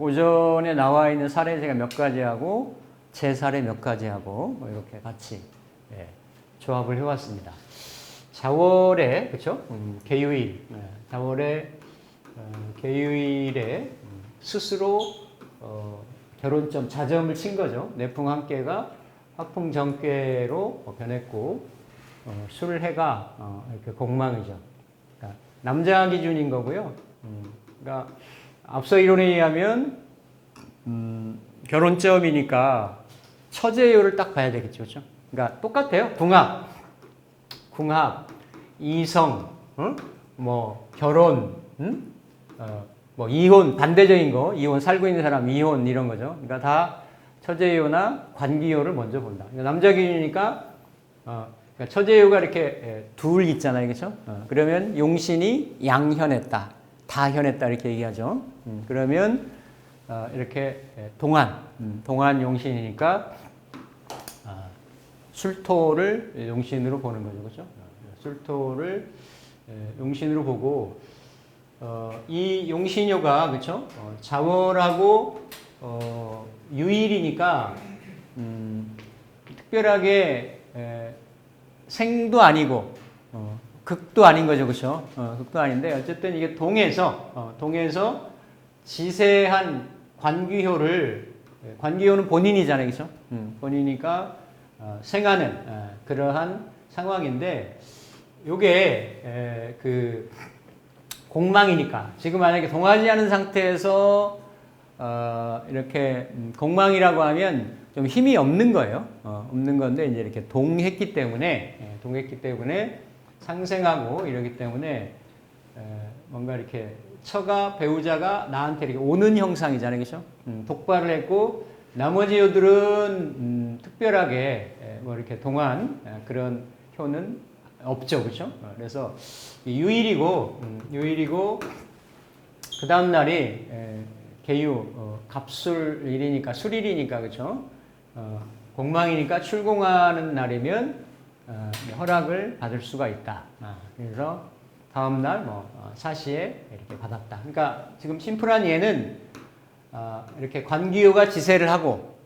고전에 나와 있는 사례 제가 몇 가지 하고 제 사례 몇 가지 하고 뭐 이렇게 같이 예, 조합을 해왔습니다. 자월에 그렇죠? 음, 개유일 예, 자월에 어, 개유일에 음, 스스로 어, 결혼점 자점을 친 거죠. 내풍 함께가 화풍 정괴로 어, 변했고 어, 술해가 어, 이렇게 공망이죠. 그러니까 남자 기준인 거고요. 음, 그러니까 앞서 이론에 의하면 음, 결혼점이니까 처제요를 딱 봐야 되겠죠, 그렇죠? 그러니까 똑같아요. 궁합, 궁합, 이성, 응? 뭐 결혼, 응? 어, 뭐 이혼 반대적인 거, 이혼 살고 있는 사람 이혼 이런 거죠. 그러니까 다 처제요나 관기요를 먼저 본다. 그러니까 남자 기준이니까 어, 그러니까 처제요가 이렇게 예, 둘 있잖아요, 그렇죠? 어, 그러면 용신이 양현했다, 다 현했다 이렇게 얘기하죠. 음, 그러면 어, 이렇게 예, 동안, 음, 동안 용신이니까 아, 술토를 용신으로 보는 거죠, 그렇죠? 어, 술토를 예, 용신으로 보고 어, 이 용신요가 그렇죠? 어, 자월하고 어, 유일이니까 음, 특별하게 에, 생도 아니고 어, 극도 아닌 거죠, 그렇죠? 어, 극도 아닌데 어쨌든 이게 동에서 어, 동에서 지세한 관귀효를 예, 관귀효는 본인이잖아요, 그렇죠? 음, 본이니까 어, 생하는 어, 그러한 상황인데 에, 그 공망이니까 지금 만약에 동하지 않은 상태에서 어, 이렇게 음, 공망이라고 하면 좀 힘이 없는 거예요. 어, 없는 건데 이제 이렇게 동했기 때문에 예, 동했기 때문에 상생하고 이러기 때문에 에, 뭔가 이렇게 처가 배우자가 나한테 이렇게 오는 형상이잖아요, 그렇죠? 음, 독발을 했고 나머지 요들은 음, 특별하게 에, 뭐 이렇게 에, 그런 효는 없죠, 그렇죠? 어, 그래서 이 유일이고 음, 유일이고 그 다음 날이 에, 개유 어, 갑술일이니까 술일이니까 그렇죠? 어, 공망이니까 출공하는 날이면 어, 허락을 받을 수가 있다. 아, 그래서 다음 날뭐 어, 사시에 이렇게 받았다. 그러니까 지금 심플한 예는 어, 이렇게 관기요가 지세를 하고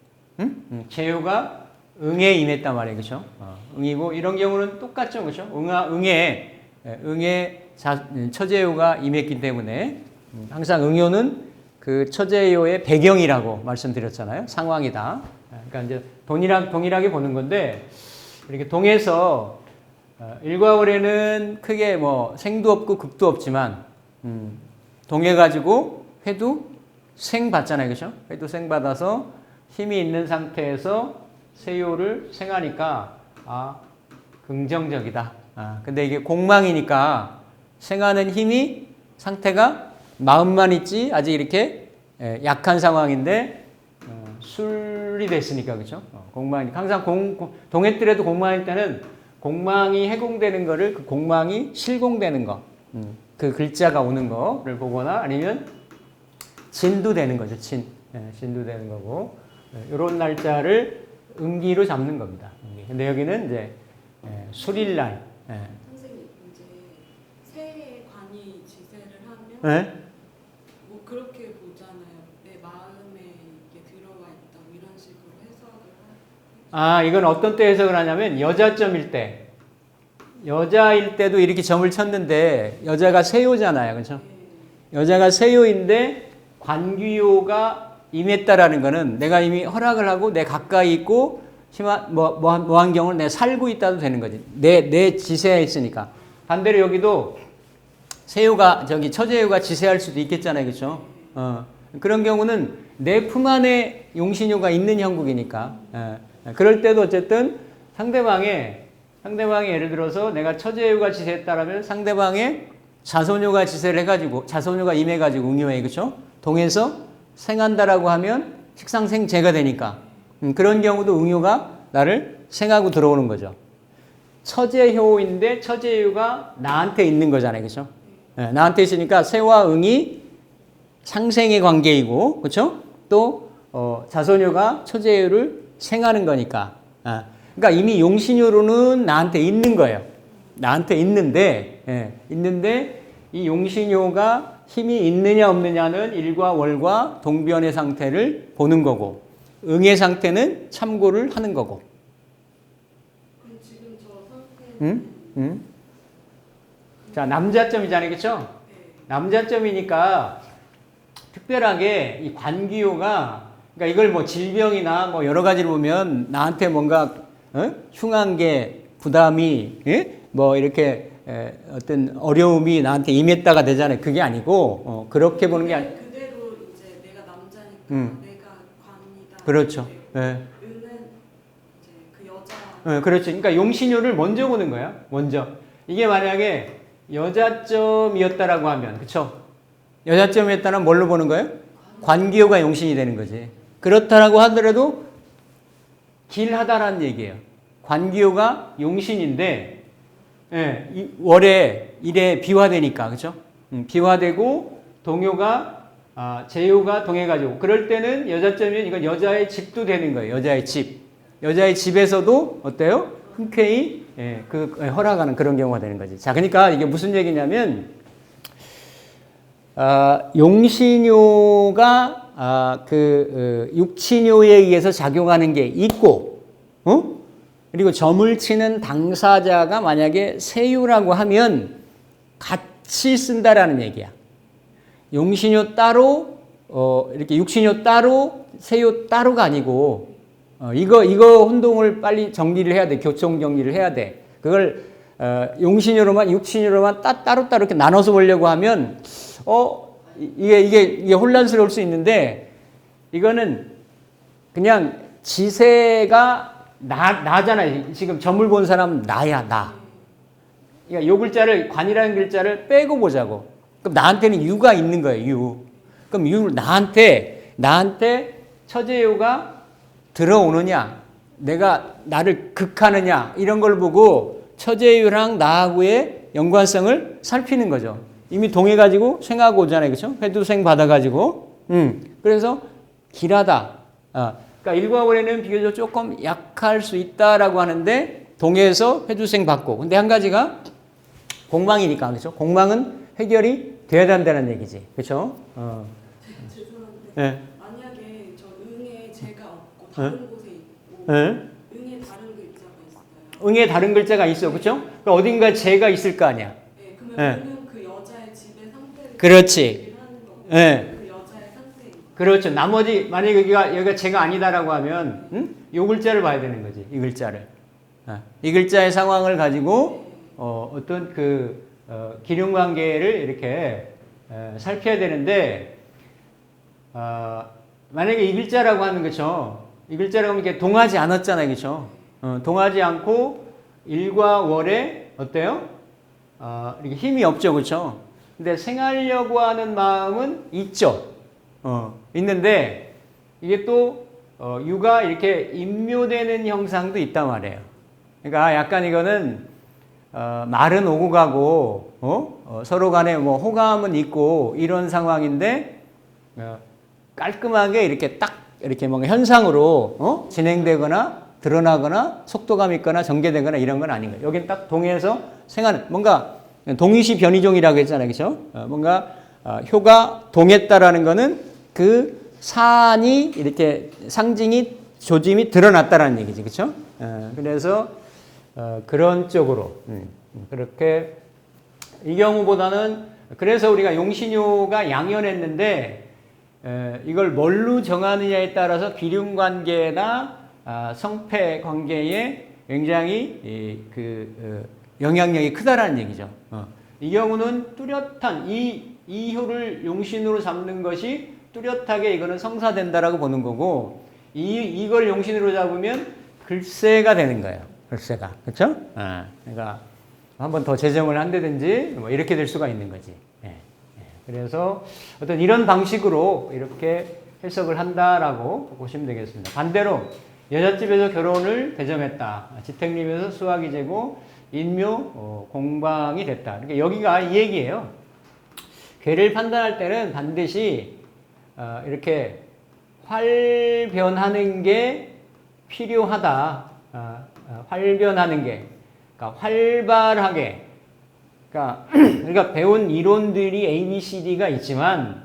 음? 음, 제요가 응에 임했단 말이에요, 그렇죠? 어, 응이고 이런 경우는 똑같죠, 그렇죠? 응아 응에 예, 응에 자, 처제요가 임했기 때문에 음, 항상 응요는 그 처제요의 배경이라고 말씀드렸잖아요. 상황이다. 예, 그러니까 이제 동일하, 동일하게 보는 건데 이렇게 동에서 어, 일과 월에는 크게 뭐 생도 없고 극도 없지만 음, 동해 가지고 회도 생 받잖아요, 그렇죠? 회도 생 받아서 힘이 있는 상태에서 세요를 생하니까 아 긍정적이다. 아 근데 이게 공망이니까 생하는 힘이 상태가 마음만 있지 아직 이렇게 예, 약한 상황인데 어, 술이 됐으니까 그렇죠? 어, 공망이 항상 공, 공- 동했더라도 공망일 때는 공망이 해공되는 거를 그 공망이 실공되는 거, 음, 그 글자가 오는 거를 보거나 아니면 진두되는 거죠. 진, 예, 진두되는 거고 이런 날짜를 음기로 잡는 겁니다. 음기. 근데 여기는 이제 예, 술일날. 예. 선생님 이제 새해 관이 지세를 하면 예? 뭐 그렇게 보잖아요. 내 마음에 이게 들어와 있다 뭐 이런 식으로 해석을 하- 아, 이건 어떤 때 해석을 하냐면 여자점일 때. 여자일 때도 이렇게 점을 쳤는데 여자가 세요잖아요. 그렇죠? 네. 여자가 세요인데 관귀요가 임했다라는 거는 내가 이미 허락을 하고 내 가까이 있고 심한 뭐, 뭐, 뭐한 경우는 내가 살고 있다도 되는 거지. 내, 내 지세에 있으니까. 반대로 여기도 세요가 저기 처제요가 지세할 수도 있겠잖아요. 그렇죠? 어. 그런 경우는 내 품 안에 용신요가 있는 형국이니까. 예. 그럴 때도 어쨌든 상대방의 상대방이 예를 들어서 내가 처제요가 지세했다라면 상대방의 자손요가 지세를 해가지고 자손요가 임해가지고 응요해 그렇죠? 동해서 생한다라고 하면 식상생재가 되니까 음, 그런 경우도 응요가 나를 생하고 들어오는 거죠. 처제효인데 처제효가 나한테 있는 거잖아요, 그렇죠? 예, 나한테 있으니까 새와 응이 상생의 관계이고, 그렇죠? 또 어, 자손효가 처제효를 생하는 거니까. 아, 그러니까 이미 용신효로는 나한테 있는 거예요. 나한테 있는데, 예, 있는데 이 용신효가 힘이 있느냐 없느냐는 일과 월과 동변의 상태를 보는 거고 응의 상태는 참고를 하는 거고. 응? 응? 자, 남자점이잖아요. 그렇죠? 네. 남자점이니까 특별하게 이 관기호가 그러니까 이걸 뭐 질병이나 뭐 여러 가지를 보면 나한테 뭔가 어? 흉한 게 부담이 예? 뭐 이렇게 에, 어떤 어려움이 나한테 임했다가 되잖아요. 그게 아니고 어, 그렇게 보는 게 아니. 그대로 이제 내가 남자니까 음. 내가 관이다. 그렇죠. 네. 예. 은은 이제 그 여자 어, 그렇죠. 그러니까 용신호를 먼저 보는 거야. 먼저. 이게 만약에 여자점이었다라고 하면, 그쵸? 여자점이었다면 뭘로 보는 거예요? 관기호가 용신이 되는 거지. 그렇다라고 하더라도 길하다라는 얘기예요. 관기호가 용신인데, 예, 이 월에 일에 비화되니까, 그쵸? 음, 비화되고 동요가 아, 제요가 동해가지고 그럴 때는 여자점이면 이건 여자의 집도 되는 거예요. 여자의 집. 여자의 집에서도 어때요? 흔쾌히 예, 그 예, 허락하는 그런 경우가 되는 거지. 자, 그러니까 이게 무슨 얘기냐면 아, 용신요가 아, 그 어, 육친요에 의해서 작용하는 게 있고, 어? 그리고 점을 치는 당사자가 만약에 세유라고 하면 같이 쓴다라는 얘기야. 용신요 따로 어, 이렇게 육신요 따로 세요 따로가 아니고 어, 이거 이거 혼동을 빨리 정리를 해야 돼 교통 정리를 해야 돼 그걸 어, 용신요로만 육신요로만 따, 따로 따로 이렇게 나눠서 보려고 하면 어 이- 이게 이게 이게 혼란스러울 수 있는데 이거는 그냥 지세가 나 나잖아요 지금 점을 본 사람 나야 나 그러니까 요 글자를 관이라는 글자를 빼고 보자고. 그럼 나한테는 유가 있는 거예요. 유. 그럼 유 나한테 나한테 처제유가 들어오느냐, 내가 나를 극하느냐 이런 걸 보고 처제유랑 나하고의 연관성을 살피는 거죠. 이미 동해 가지고 생하고 오잖아요, 그렇죠? 회두생 받아 가지고. 음. 그래서 길하다. 아, 그러니까 일과 월에는 비교적 조금 약할 수 있다라고 하는데 동해에서 회두생 받고. 근데 한 가지가 공망이니까 그렇죠? 공망은 해결이 돼야 된다는 얘기지, 그렇죠? 어. 죄송한데 예. 만약에 저 응에 제가 없고 다른 곳에 있고 예. 응에 다른 글자가 있어요. 응에 다른 글자가 있어, 그렇죠? 그러니까 어딘가 재가 있을 거 아니야. 네, 그러면 예. 응은 그 여자의 집의 상태를 그렇지. 예. 상태. 그렇죠. 나머지 만약 여기가 여기가 재가 아니다라고 하면, 응? 요 글자를 봐야 되는 거지, 이 글자를. 아, 이 글자의 상황을 가지고 어, 어떤 그 어, 기륭 관계를 이렇게 에, 살펴야 되는데 어, 만약에 이 글자라고 하는 거죠. 이 글자라고 하면 이게 동하지 않았잖아요, 그렇죠? 어, 동하지 않고 일과 월에 어때요? 어, 이렇게 힘이 없죠, 그렇죠? 근데 생하려고 하는 마음은 있죠. 어, 있는데 이게 또 어, 유가 이렇게 임묘되는 형상도 있단 말이에요. 그러니까 약간 이거는 어, 말은 오고 가고 어? 어, 서로 간에 뭐 호감은 있고 이런 상황인데 어, 깔끔하게 이렇게 딱 이렇게 뭔가 현상으로 어? 진행되거나 드러나거나 속도감 있거나 전개되거나 이런 건 아닌 거예요. 여기는 딱 동의해서 생하는 뭔가 동의시 변이종이라고 했잖아요, 그렇죠? 어, 뭔가 어, 효가 동했다라는 거는 그 사안이 이렇게 상징이 조짐이 드러났다라는 얘기지, 그렇죠? 어, 그래서 어, 그런 쪽으로 음, 그렇게 이 경우보다는 그래서 우리가 용신요가 양연했는데 에, 이걸 뭘로 정하느냐에 따라서 기륜 관계나 아, 성패 관계에 굉장히 이, 그 어, 영향력이 크다라는 얘기죠. 어. 이 경우는 뚜렷한 이 이효를 용신으로 잡는 것이 뚜렷하게 이거는 성사된다라고 보는 거고 이 이걸 용신으로 잡으면 글쎄가 되는 거예요. 글쎄가 그렇죠? 아, 그러니까 한 번 더 재정을 한다든지 뭐 이렇게 될 수가 있는 거지. 예, 예. 그래서 어떤 이런 방식으로 이렇게 해석을 한다라고 보시면 되겠습니다. 반대로 여자집에서 결혼을 대정했다. 지택림에서 수학이 되고 인묘 어, 공방이 됐다. 그러니까 여기가 이 얘기예요. 괴를 판단할 때는 반드시 어, 이렇게 활변하는 게 필요하다. 어, 어, 활변하는 게 그러니까 활발하게 그러니까 우리가 배운 이론들이 A, B, C, D가 있지만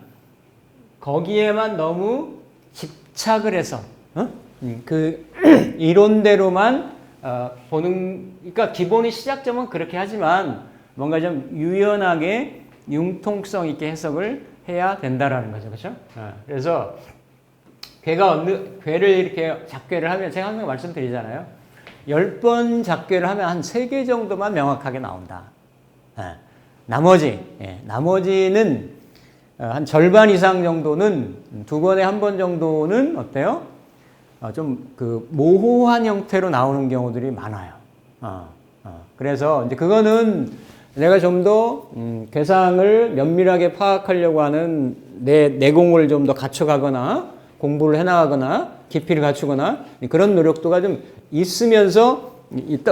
거기에만 너무 집착을 해서 어? 음, 그 이론대로만 어, 보는 그러니까 기본의 시작점은 그렇게 하지만 뭔가 좀 유연하게 융통성 있게 해석을 해야 된다라는 거죠, 그렇죠? 어, 그래서 괴가 어느 괴를 이렇게 잡괴를 하면 제가 항상 말씀드리잖아요. 열번 잡괴를 하면 한 세 개 정도만 명확하게 나온다. 예. 나머지 예, 나머지는 어, 한 절반 이상 정도는 두 번에 한 번 정도는 어때요? 어, 좀그 모호한 형태로 나오는 경우들이 많아요. 어, 어. 그래서 이제 그거는 내가 좀더 음, 괴상을 면밀하게 파악하려고 하는 내 내공을 좀 더 갖춰가거나 공부를 해나가거나 깊이를 갖추거나 그런 노력도가 좀 있으면서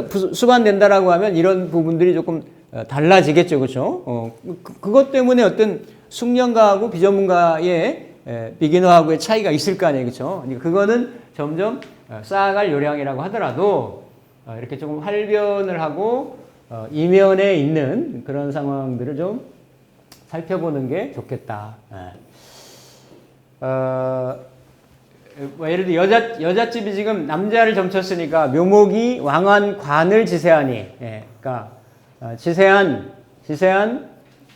부- 수반된다라고 하면 이런 부분들이 조금 어, 달라지겠죠, 그렇죠? 어, 그, 그것 때문에 어떤 숙련가하고 비전문가의 에, 비기너하고의 차이가 있을 거 아니에요, 그렇죠? 그러니까 그거는 점점 어, 쌓아갈 요량이라고 하더라도 어, 이렇게 조금 활변을 하고 어, 이면에 있는 그런 상황들을 좀 살펴보는 게 좋겠다. 예. 어, 뭐 예를 들어 여자 여자집이 지금 남자를 점쳤으니까 묘목이 왕한 관을 지세하니, 예, 그러니까 어, 지세한 지세한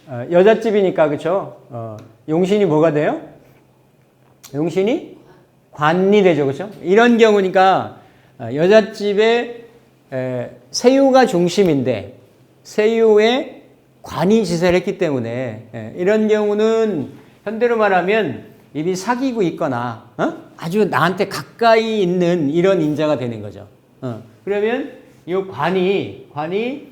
어, 여자집이니까 그렇죠. 어, 용신이 뭐가 돼요? 용신이 관이 되죠, 그렇죠? 이런 경우니까 어, 여자집에 에, 세유가 중심인데 세유에 관이 지세를 했기 때문에 예, 이런 경우는 현대로 말하면 이미 사귀고 있거나 어? 아주 나한테 가까이 있는 이런 인자가 되는 거죠. 어. 그러면 이 관이 관이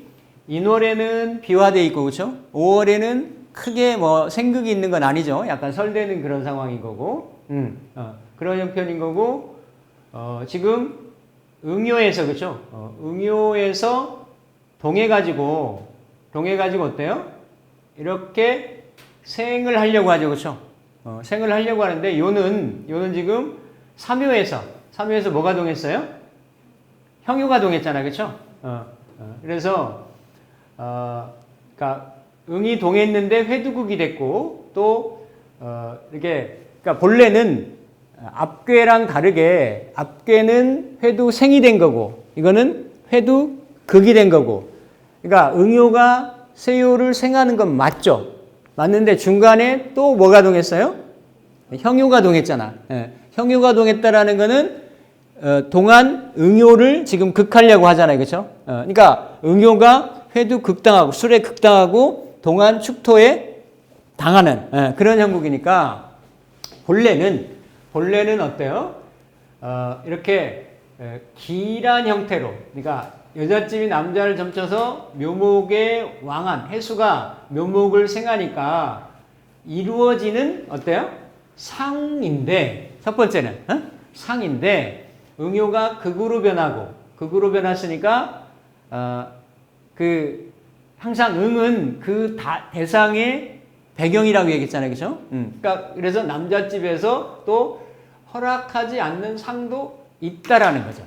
인월에는 비화돼 있고 그렇죠? 5월에는 크게 뭐 생극이 있는 건 아니죠. 약간 설되는 그런 상황인 거고, 음, 어, 그런 형편인 거고, 어, 지금 응요에서 그렇죠? 어, 응요에서 동해 가지고 동해 가지고 어때요? 이렇게 생을 하려고 하죠, 그렇죠? 어, 생을 하려고 하는데 요는 요는 지금 삼요에서 삼요에서 뭐가 동했어요? 형유가 동했잖아요, 그렇죠? 어, 어, 그래서 어, 그러니까 응이 동했는데 회두국이 됐고 또 어, 이렇게 그러니까 본래는 앞괴랑 다르게 앞괴는 회두 생이 된 거고 이거는 회두 극이 된 거고 그러니까 응요가 세요를 생하는 건 맞죠. 맞는데 중간에 또 뭐가 동했어요? 형요가 동했잖아. 예. 형요가 동했다라는 거는 어, 동안 응요를 지금 극하려고 하잖아요. 그렇죠? 어, 그러니까 응요가 회도 극당하고 술에 극당하고 동안 축토에 당하는 예, 그런 형국이니까 본래는 본래는 어때요? 어, 이렇게 에, 길한 형태로 그러니까 여자집이 남자를 점쳐서 묘목의 왕한 해수가 묘목을 생하니까 이루어지는 어때요? 상인데 첫 번째는 어? 상인데 응요가 극으로 변하고 극으로 변했으니까 어, 그 항상 응은 그 다- 대상의 배경이라고 얘기했잖아요, 그렇죠? 음. 그러니까 그래서 남자집에서 또 허락하지 않는 상도 있다라는 거죠.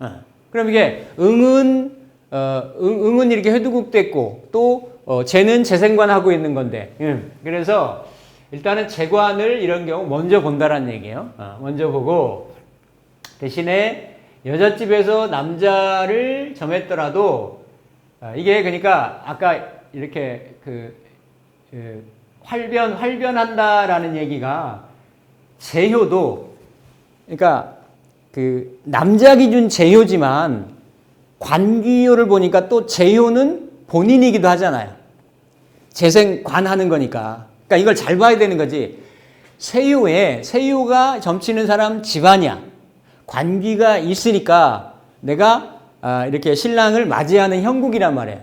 어. 그럼 이게 응은 어, 응, 응은 이렇게 회두국됐고 또 어, 재는 재생관하고 있는 건데, 음. 그래서 일단은 재관을 이런 경우 먼저 본다라는 얘기예요. 어, 먼저 보고 대신에 여자집에서 남자를 점했더라도 아, 이게 그러니까 아까 이렇게 그, 그 활변 활변한다라는 얘기가 제효도 그러니까 그 남자 기준 제효지만 관기효를 보니까 또 제효는 본인이기도 하잖아요. 재생 관하는 거니까. 그러니까 이걸 잘 봐야 되는 거지. 세유에 세유가 점치는 사람 집안이야. 관기가 있으니까 내가 아, 이렇게 신랑을 맞이하는 형국이란 말이에요.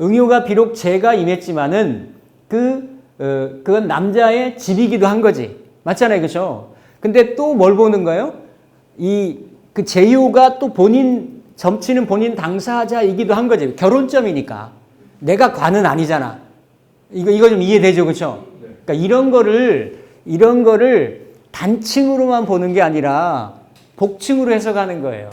어, 응요가 비록 제가 임했지만은 그 어, 그건 남자의 집이기도 한 거지. 맞잖아요, 그렇죠? 근데 또 뭘 보는 거예요? 이 그 제요가 또 본인 점치는 본인 당사자이기도 한 거지. 결혼점이니까 내가 관은 아니잖아. 이거 이거 좀 이해되죠, 그렇죠? 그러니까 이런 거를 이런 거를 단층으로만 보는 게 아니라 복층으로 해석하는 거예요.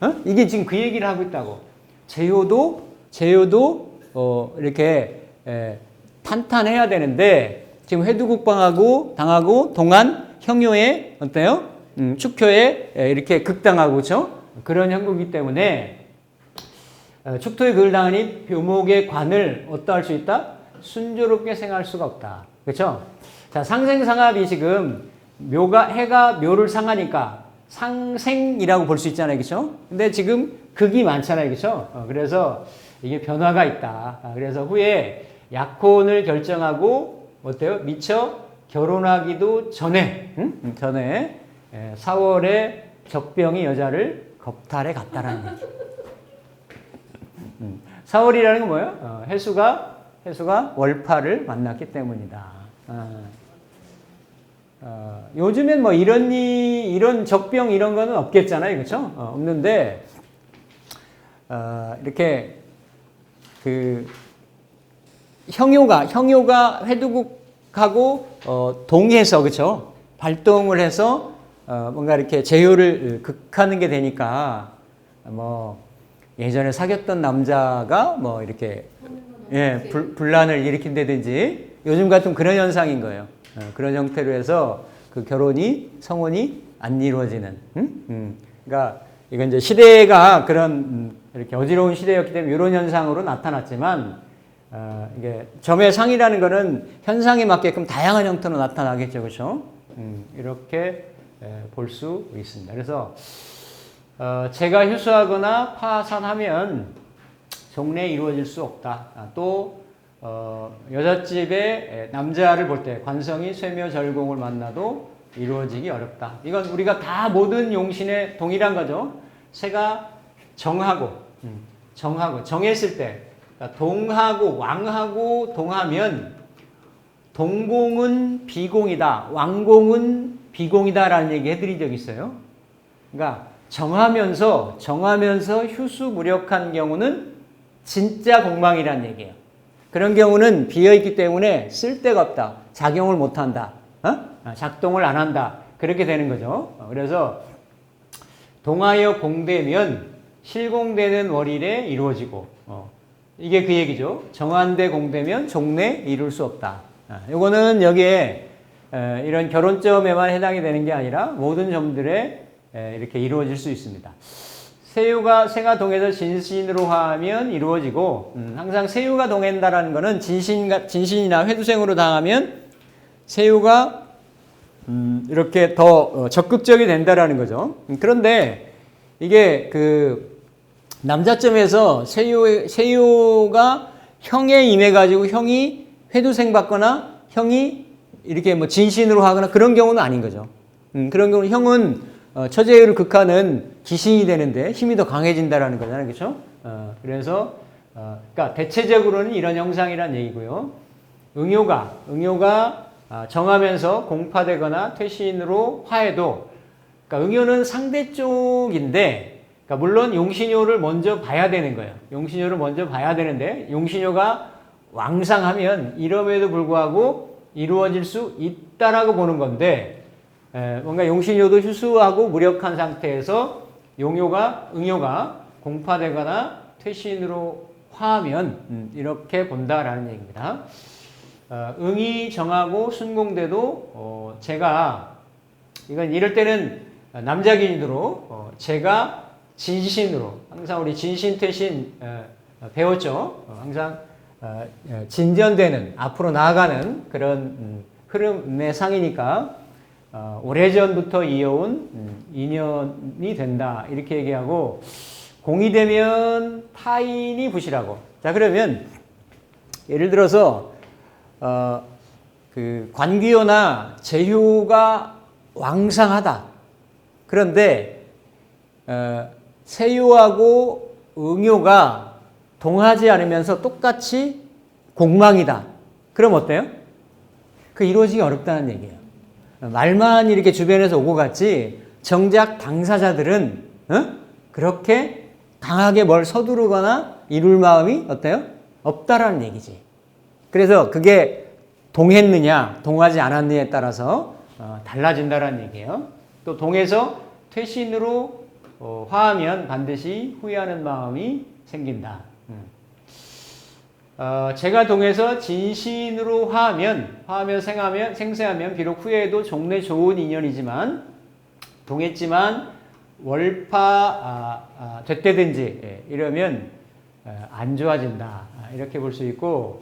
어? 이게 지금 그 얘기를 하고 있다고. 제요도 제요도 어, 이렇게 에, 탄탄해야 되는데 지금 회두국방하고 당하고 동안 형요에 어때요? 음, 축토에 에, 이렇게 극당하고 그렇죠? 그런 형국이기 때문에 어, 축토에 그을 당하니 묘목의 관을 어떠할 수 있다? 순조롭게 생할 수가 없다. 그렇죠? 자, 상생상합이 지금 묘가 해가 묘를 상하니까 상생이라고 볼 수 있잖아요. 그렇죠? 근데 지금 극이 많잖아요. 그렇죠? 어, 그래서 이게 변화가 있다. 아, 그래서 후에 약혼을 결정하고 어때요? 미처 결혼하기도 전에 응? 음, 전에 에, 4월에 적병이 여자를 겁탈해 갔다라는 얘기. 4월이라는 건 뭐예요? 어, 해수가 해수가 월파를 만났기 때문이다. 어, 어, 요즘엔 뭐 이런 이 이런 적병 이런 거는 없겠잖아요, 그렇죠? 어, 없는데 어, 이렇게 그 형요가 형요가 회두국하고 어, 동해서 그렇죠? 발동을 해서 어, 뭔가 이렇게 제효를 극하는 게 되니까 뭐 예전에 사귀었던 남자가 뭐 이렇게 예, 불, 분란을 일으킨다든지 요즘 같은 그런 현상인 거예요. 어, 그런 형태로 해서 그 결혼이 성혼이 안 이루어지는. 음? 음. 그러니까 이건 이제 시대가 그런 음, 이렇게 어지러운 시대였기 때문에 이런 현상으로 나타났지만 어, 이게 점의 상이라는 거는 현상에 맞게끔 다양한 형태로 나타나겠죠, 그렇죠? 음, 이렇게 볼 수 있습니다. 그래서 어, 제가 휴수하거나 파산하면 종례 이루어질 수 없다. 아, 또 어, 여자집에 남자를 볼 때 관성이 쇠묘 절공을 만나도 이루어지기 어렵다. 이건 우리가 다 모든 용신에 동일한 거죠. 새가 정하고 음, 정하고 정했을 때 그러니까 동하고 왕하고 동하면 동공은 비공이다. 왕공은 비공이다라는 얘기 해드린 적 있어요. 그러니까 정하면서 정하면서 휴수 무력한 경우는 진짜 공망이라는 얘기예요. 그런 경우는 비어 있기 때문에 쓸 데가 없다. 작용을 못 한다. 어? 작동을 안 한다. 그렇게 되는 거죠. 어, 그래서 동하여 공되면 실공되는 월일에 이루어지고 어. 이게 그 얘기죠. 정한대 공되면 종내 이룰 수 없다. 아, 요거는 여기에 에, 이런 결혼점에만 해당이 되는 게 아니라 모든 점들에 에, 이렇게 이루어질 수 있습니다. 세유가 세가 동해서 진신으로 하면 이루어지고 음, 항상 세유가 동한다라는 거는 진신 진신이나 회두생으로 당하면 세유가 음, 이렇게 더 어, 적극적이 된다라는 거죠. 음, 그런데 이게 그 남자점에서 세유 세유가 형에 임해 가지고 형이 회두생 받거나 형이 이렇게 뭐 진신으로 하거나 그런 경우는 아닌 거죠. 음, 그런 경우는 형은 어, 처제율을 극하는 기신이 되는데 힘이 더 강해진다라는 거잖아요. 그렇죠? 어, 그래서 어, 그러니까 대체적으로는 이런 형상이란 얘기고요. 응요가 응요가 아, 정하면서 공파되거나 퇴신으로 화해도 그러니까 응요는 상대 쪽인데 그러니까 물론 용신요를 먼저 봐야 되는 거예요. 용신요를 먼저 봐야 되는데 용신요가 왕상하면 이럼에도 불구하고 이루어질 수 있다라고 보는 건데 에, 뭔가 용신요도 휴수하고 무력한 상태에서 용요가 응요가 공파되거나 퇴신으로 화하면 음, 이렇게 본다라는 얘기입니다. 어, 응이 정하고 순공대도 어, 제가 이건 이럴 때는 남자 기준으로 어, 제가 진신으로 항상 우리 진신 퇴신 어, 배웠죠. 어, 항상 어, 어, 진전되는 앞으로 나아가는 그런 음, 흐름의 상이니까 어, 오래전부터 이어온 음, 인연이 된다. 이렇게 얘기하고 공이 되면 타인이 부실하고. 자 그러면 예를 들어서 어, 그 관귀요나 제효가 왕상하다. 그런데 어, 세요하고 응요가 동하지 않으면서 똑같이 공망이다 그럼 어때요? 그 이루어지기 어렵다는 얘기예요. 말만 이렇게 주변에서 오고 갔지 정작 당사자들은 어? 그렇게 강하게 뭘 서두르거나 이룰 마음이 어때요? 없다라는 얘기지. 그래서 그게 동했느냐, 동하지 않았느냐에 따라서 어, 달라진다라는 얘기예요. 또 동해서 퇴신으로 어, 화하면 반드시 후회하는 마음이 생긴다. 음. 어, 제가 동해서 진신으로 화하면, 화하며 생하면, 생세하면 비록 후에도 종래 좋은 인연이지만 동했지만 월파 아, 아, 됐다든지 예, 이러면 어, 안 좋아진다 아, 이렇게 볼 수 있고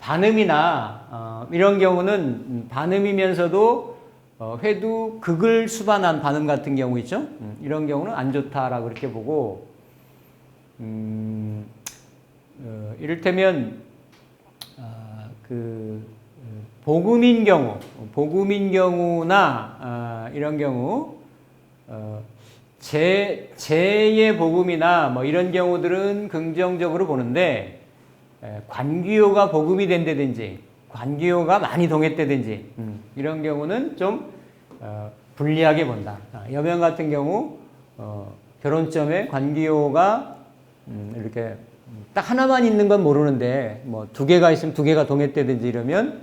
반음이나 어, 이런 경우는 음, 반음이면서도 어, 회두 극을 수반한 반음 같은 경우 있죠? 음, 이런 경우는 안 좋다라고 이렇게 보고 음, 어, 이를테면 아, 그 어, 복음인 경우, 복음인 경우나 아, 이런 경우 어, 제 제의 복음이나 뭐 이런 경우들은 긍정적으로 보는데 에, 관기호가 복음이 된다든지 관기호가 많이 동했다든지 음, 이런 경우는 좀 어, 불리하게 본다. 아, 여명 같은 경우 어, 결혼점에 관기호가 음, 이렇게 딱 하나만 있는 건 모르는데 뭐 두 개가 있으면 두 개가 동했다든지 이러면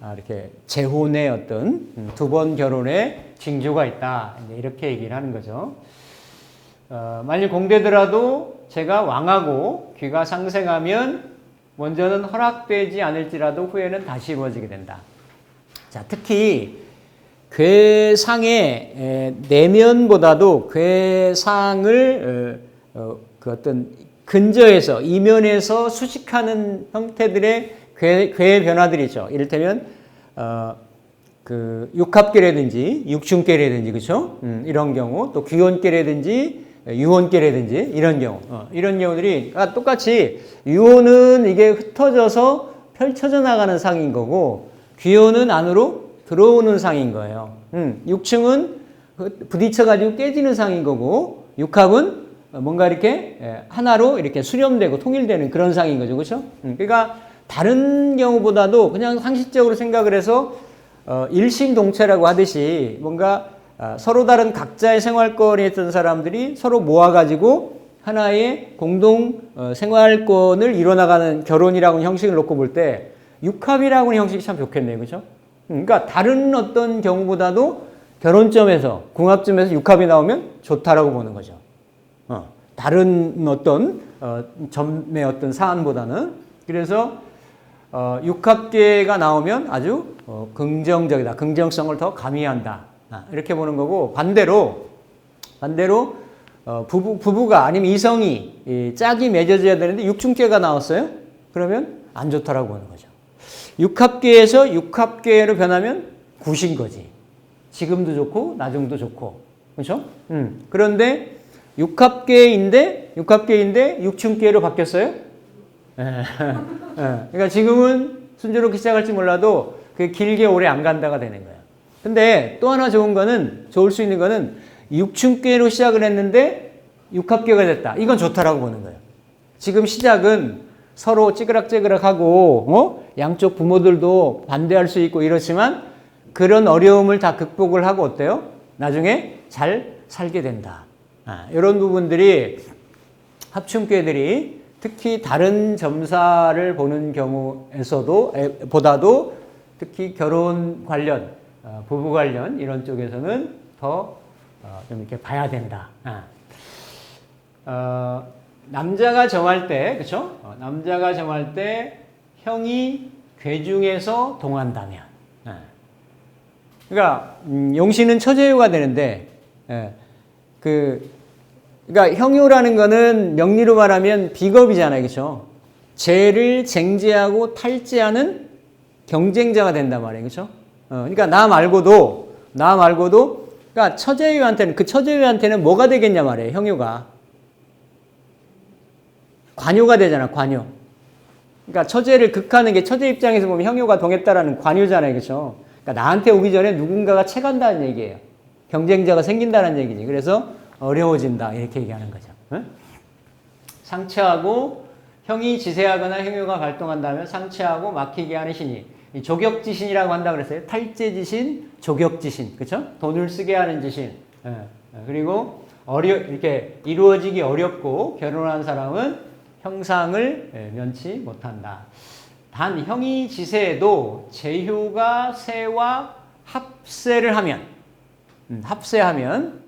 아, 이렇게 재혼의 어떤 음, 두번 결혼에 징조가 있다 이렇게 얘기를 하는 거죠. 어, 만일 공되더라도 제가 왕하고 귀가 상생하면 먼저는 허락되지 않을지라도 후에는 다시 이루어지게 된다. 자, 특히 괴상의 에, 내면보다도 괴상을 어, 어, 그 어떤 근저에서 이면에서 수식하는 형태들의 괴, 괴 변화들이죠. 이를테면 어, 그 육합계라든지 육중계라든지 그렇죠? 음, 이런 경우 또 귀혼계라든지 유혼계라든지 이런 경우 어, 이런 경우들이 아, 똑같이 유혼은 이게 흩어져서 펼쳐져 나가는 상인 거고 귀혼은 안으로 들어오는 상인 거예요. 음, 육층은 부딪혀 가지고 깨지는 상인 거고 육합은 뭔가 이렇게 예, 하나로 이렇게 수렴되고 통일되는 그런 상인 거죠, 그렇죠? 음, 그러니까 다른 경우보다도 그냥 상식적으로 생각을 해서 어, 일심동체라고 하듯이 뭔가 아, 서로 다른 각자의 생활권에 있던 사람들이 서로 모아가지고 하나의 공동 어, 생활권을 이뤄나가는 결혼이라는 형식을 놓고 볼 때 육합이라고는 형식이 참 좋겠네요? 음, 그러니까 다른 어떤 경우보다도 결혼점에서 궁합점에서 육합이 나오면 좋다라고 보는 거죠. 어, 다른 어떤 어, 점의 어떤 사안보다는 그래서 어, 육합계가 나오면 아주 어, 긍정적이다. 긍정성을 더 가미한다. 아, 이렇게 보는 거고 반대로 반대로 어, 부부 부부가 아니면 이성이 이 짝이 맺어져야 되는데 육중계가 나왔어요. 그러면 안 좋다라고 보는 거죠. 육합계에서 육합계로 변하면 굿인 거지. 지금도 좋고 나중도 좋고 그렇죠? 음. 그런데 육합계인데 육합계인데 육중계로 바뀌었어요. 예. 예. 그러니까 지금은 순조롭게 시작할지 몰라도 그 길게 오래 안 간다가 되는 거예요. 근데 또 하나 좋은 거는 좋을 수 있는 거는 육중계로 시작을 했는데 육합계가 됐다. 이건 좋다라고 보는 거예요. 지금 시작은 서로 찌그락찌그락하고 어? 양쪽 부모들도 반대할 수 있고 이렇지만 그런 어려움을 다 극복을 하고 어때요? 나중에 잘 살게 된다. 아, 이런 부분들이 합충계들이 특히 다른 점사를 보는 경우에서도 에, 보다도 특히 결혼 관련, 어, 부부 관련 이런 쪽에서는 더 좀 이렇게 봐야 된다. 아. 어, 남자가 정할 때, 그렇죠? 어, 남자가 정할 때 형이 괴중에서 동한다면, 예. 그러니까 음, 용신은 처제유가 되는데, 예. 그 그러니까 형유라는 거는 명리로 말하면 비겁이잖아요, 그렇죠? 죄를 쟁제하고 탈제하는 경쟁자가 된단 말이에요, 그렇죠? 어, 그러니까 나 말고도 나 말고도 그러니까 처제유한테는 그 처제유한테는 뭐가 되겠냐 말이에요, 형유가 관유가 되잖아, 관유. 그러니까 처제를 극하는 게 처제 입장에서 보면 형유가 동했다라는 관유잖아요, 그렇죠? 그러니까 나한테 오기 전에 누군가가 채간다는 얘기예요. 경쟁자가 생긴다는 얘기지. 그래서 어려워진다 이렇게 얘기하는 거죠. 응? 상체하고 형이 지세하거나 형유가 발동한다면 상체하고 막히게 하는 신이 이 조격지신이라고 한다 그랬어요. 탈제지신, 조격지신, 그렇죠? 돈을 쓰게 하는 지신. 예, 예. 그리고 어려 이렇게 이루어지기 어렵고 결혼한 사람은 형상을 예, 면치 못한다. 단 형이 지세에도 제휴가 세와 합세를 하면 음, 합세하면